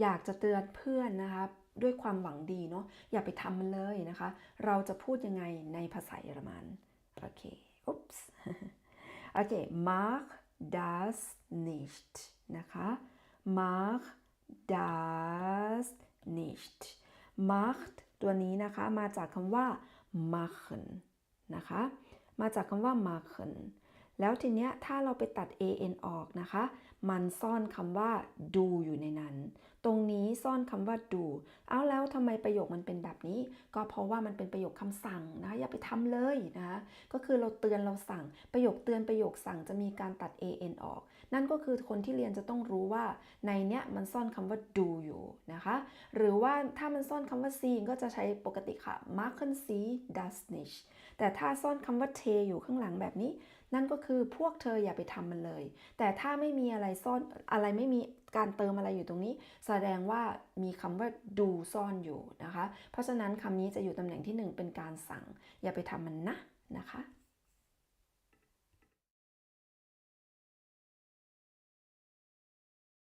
อยากจะเตือนเพื่อนนะคะ ด้วยความหวังดีเนาะอย่าไปทำมันเลยนะคะ เราจะพูดยังไงในภาษาเยอรมันโอเคอุ๊ปส์โอเค mach das nicht นะคะ mach das nicht macht ตัวนี้นะคะมาจากคำว่า machen นะคะ มาจากคำว่า machen แล้วทีเนี้ยถ้าเราไปตัด an ออกนะคะ มันซ่อนคำว่า do อยู่ในนั้น ตรงนี้ซ่อนคำว่า do เอาแล้วทำไมประโยคมันเป็นแบบนี้ ก็เพราะว่ามันเป็นประโยคคำสั่งนะอย่าไปทำเลยนะก็คือเราเตือนเราสั่ง ประโยคเตือนประโยคสั่งจะมีการตัด an ออก นั่นก็คือคนที่เรียนจะต้องรู้ว่าในเนี้ยมันซ่อนคำว่า do อยู่นะคะ หรือว่าถ้ามันซ่อนคำว่า sie ก็จะใช้ปกติค่ะ machen sie das nicht แต่ถ้าซ่อนคำว่า t อยู่ข้างหลังแบบนี้ นั่นก็คือพวกเธออย่าไปทำมันเลย แต่ถ้าไม่มีอะไรซ่อนอะไรไม่มีการเติมอะไรอยู่ตรงนี้ แสดงว่ามีคำว่าดูซ่อนอยู่นะคะ เพราะฉะนั้นคำนี้จะอยู่ตำแหน่งที่หนึ่งเป็นการสั่ง อย่าไปทำมันนะนะคะ